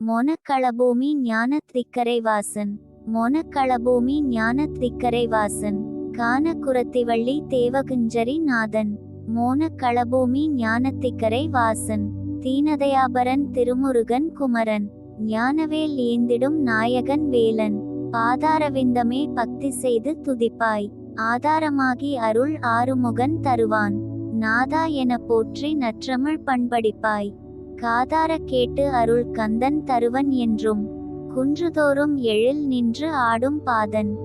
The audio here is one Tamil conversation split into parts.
மோனக்களபூமி ஞான திக்கரை வாசன் மொனக்களபூமி ஞான திக்கரை வாசன் கான குரத்திவள்ளி தேவகுஞ்சரி நாதன். மோனக்களபூமி ஞானத்திக்கரை வாசன் தீனதயாபரன் திருமுருகன் குமரன். ஞானவேல் ஏந்திடும் நாயகன் வேலன். பாதாரவிந்தமே பக்தி செய்து துதிப்பாய். ஆதாரமாகி அருள் ஆறுமுகன் தருவான். நாதா என போற்றி நற்றமிழ் பண்படிப்பாய். காதார கேட்டு அருள் கந்தன் தருவன் என்றும் குன்றுதோறும் எழில் நின்று ஆடும் பாதன்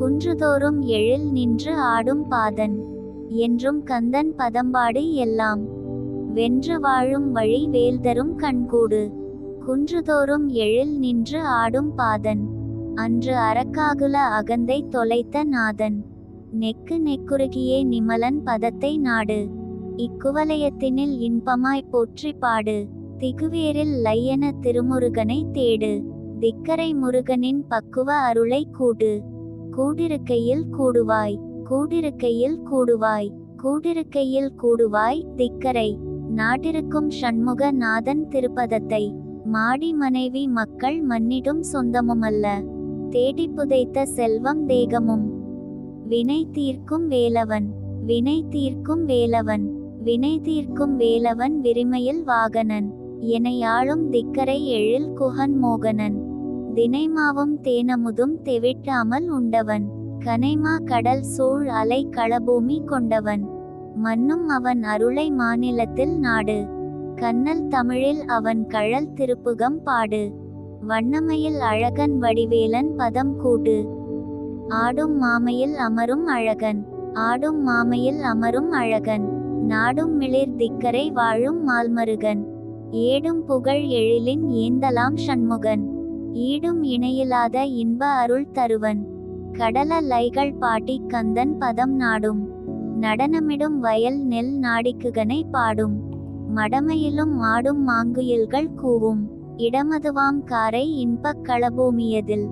குன்றுதோறும் எழில் நின்று ஆடும் பாதன் என்றும் கந்தன் பதம்பாடு எல்லாம். வென்று வாழும் வழி வேல்தரும் கண்கூடு குன்றுதோறும் எழில் நின்று ஆடும் பாதன் அன்று அரக்காகுல அகந்தை தொலைத்த நாதன் நெக்கு நெக்குருகியே நிமலன் பதத்தை நாடு இக்குவலயத்தினில் இன்பமாய் போற்றி பாடு. திகுவேரில் லையன திருமுருகனை தேடு. திக்கரை முருகனின் பக்குவ அருளை கூடு. கூடிருக்கையில் கூடுவாய். கூடிருக்கையில் கூடுவாய். கூடிருக்கையில் கூடுவாய் திக்கரை. நாட்டிருக்கும் ஷண்முக நாதன் திருப்பதத்தை. மாடி மனைவி மக்கள் மன்னிடும் சொந்தமுமல்ல. தேடி புதைத்த செல்வம் தேகமும். வினை தீர்க்கும் வேலவன். வினை தீர்க்கும் வேலவன். வினை தீர்க்கும் வேலவன் விரிமையில் வாகனன். எனையாளும் திக்கரை எழில் குகன் மோகனன் தினைமாவும் தேனமுதும் தெவிட்டாமல் உண்டவன். கனைமா கடல் சூழ் அலை களபூமி கொண்டவன். மன்னும் அவன் அருளை மாநிலத்தில் நாடு. கண்ணல் தமிழில் அவன் கழல் திருப்புகம் பாடு. வண்ணமையில் அழகன் வடிவேலன் பதம் கூடு ஆடும் மாமையில் அமரும் அழகன். ஆடும் மாமையில் அமரும் அழகன். நாடும் மிளிர் திக்கரை வாழும் மால்மருகன். ஏடும் புகழ் எழிலின் ஏந்தலாம் ஷண்முகன் ஈடும் இணையிலாத இன்ப அருள் தருவன். கடல லைகள் பாட்டி கந்தன் பதம் நாடும். நடனமிடும் வயல் நெல் நாடிக்குகனை பாடும். மடமையிலும் ஆடும் மாங்குயில்கள் கூவும். இடமதுவாம் காரை இன்பக் களபூமியதில்.